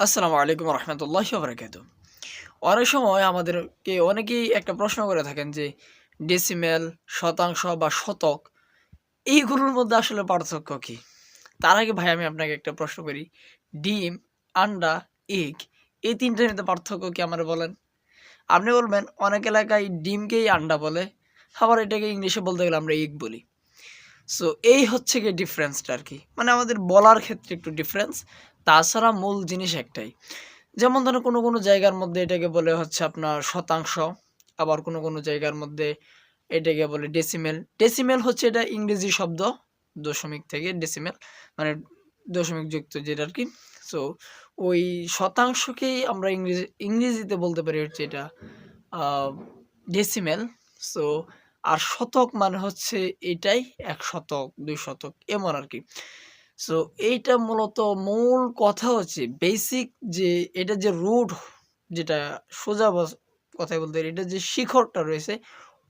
আসসালামু আলাইকুম রহমতুল্লাহ বরকাত অনেক সময় আমাদেরকে অনেকেই একটা প্রশ্ন করে থাকেন যে ডেসিমেল শতাংশ বা শতক, এইগুলোর মধ্যে আসলে পার্থক্য কী? তার আগে ভাই, আমি আপনাকে একটা প্রশ্ন করি। ডিম, আন্ডা, এগ, এই তিনটার মধ্যে পার্থক্য কি আমার বলেন? আপনি বলবেন, অনেক এলাকায় ডিমকেই আন্ডা বলে, আবার এটাকে ইংলিশে বলতে গেলে আমরা এগ বলি। সো এই হচ্ছে গিয়ে ডিফারেন্সটা আর কি। মানে আমাদের বলার ক্ষেত্রে একটু ডিফারেন্স তাছাড়া মূল জিনিস একটাই। যেমন ধরো কোনো কোনো জায়গার মধ্যে এটাকে বলে হচ্ছে আপনার শতাংশ, আবার কোনো কোনো জায়গার মধ্যে এটাকে বলে ডেসিমেল ডেসিমেল হচ্ছে এটা ইংরেজি শব্দ, দশমিক থেকে ডেসিমেল মানে দশমিক যুক্ত যেটা আর কি। সো ওই শতাংশকেই আমরা ইংরেজি, ইংরেজিতে বলতে পারি হচ্ছে এটা ডেসিমেল সো আর শতক মানে হচ্ছে এটাই এক শতক, দুই শতক, এমন আর কি সো এইটা মূলত মূল কথা হচ্ছে বেসিক যে এটা যে রুট যেটা সোজা কথায় বলতে এটা যে শিখরটা রয়েছে,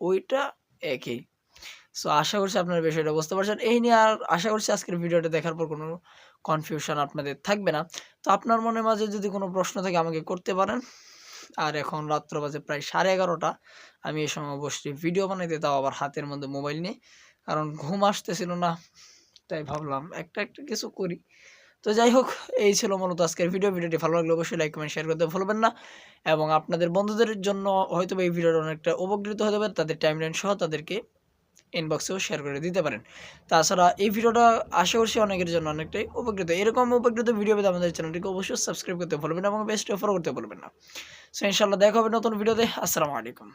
ওইটা একই। সো আশা করছি আপনার বিষয়টা বুঝতে পারছেন। এই নিয়ে আর আশা করছি আজকের ভিডিওটা দেখার পর কোনো কনফিউশন আপনাদের থাকবে না। তো আপনার মনের মাঝে যদি কোনো প্রশ্ন থাকে আমাকে করতে পারেন। আর এখন রাত্র বাজে প্রায় সাড়ে এগারোটা। আমি এই সময় বসছি ভিডিও বানাইতে, তাও আবার হাতের মধ্যে মোবাইল নিয়ে। কারণ ঘুম আসতেছিল না, তাই ভাবলাম একটা একটা কিছু করি। তো যাই হোক, এই ছিল মূলত আজকের ভিডিও ভিডিওটি ভালো লাগলে অবশ্যই লাইক কমেন্ট শেয়ার করতে ভুলবেন না। এবং আপনাদের বন্ধুদের জন্য হয়তো এই ভিডিওটা অনেকটা উপকৃত হতে পারে, তাদের টাইম টাইমলাইন সহ তাদেরকে ইনবক্সেও শেয়ার করে দিতে পারেন। তাছাড়া এই ভিডিওটা আশা করছি অনেকের জন্য অনেকটাই উপকৃত। এরকম উপকৃত ভিডিও পেতে আমাদের চ্যানেলটিকে অবশ্যই সাবস্ক্রাইব করতে ভুলবেন এবং বেস্ট অফার করতে ভুলবেন না। সো ইনশাল্লাহ দেখা হবে নতুন ভিডিওতে আসসালামু আলাইকুম।